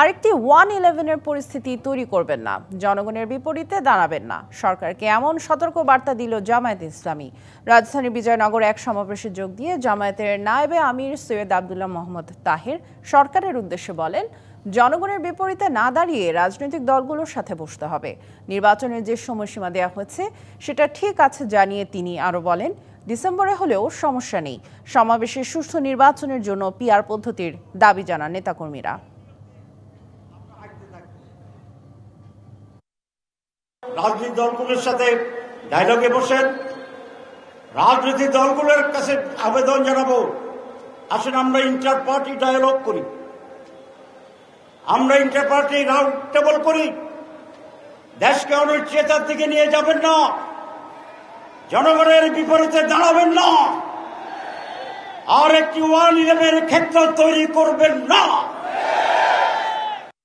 আরেকটি ওয়ান ইলেভেনের পরিস্থিতি তৈরি করবেন না। জনগণের বিপরীতে দাঁড়াবেন না। সরকারকে এমন সতর্ক বার্তা দিল জামায়াত ইসলামী। রাজধানীর বিজয়নগর এক সমাবেশে যোগ দিয়ে জামায়াতের নায়েবে আমির সৈয়দ আবদুল্লাহ মোহাম্মদ তাহের সরকারের উদ্দেশ্যে বলেন, জনগণের বিপরীতে না দাঁড়িয়ে রাজনৈতিক দলগুলোর সাথে বসতে হবে। নির্বাচনের যে সময়সীমা দেওয়া হয়েছে, সেটা ঠিক আছে জানিয়ে তিনি আরও বলেন, ডিসেম্বরে হলেও সমস্যা নেই। সমাবেশে সুষ্ঠু নির্বাচনের জন্য পিআর পদ্ধতির দাবি জানান নেতাকর্মীরা। রাজনৈতিক দলগুলোর সাথে ডায়লগে বসেন। রাজনৈতিক দলগুলোর কাছে আবেদন জানাব। আসেন আমরা ইন্টার পার্টি ডায়ালগ করি। আমরা ইন্টার পার্টি রাউন্ড টেবল করি। দেশকে অনিশ্চয়তার দিকে নিয়ে যাবেন না। জনগণের বিপরীতে দাঁড়াবেন না। আর একটি ওয়ান ইলেভেন ক্ষেত্র তৈরি করবেন না।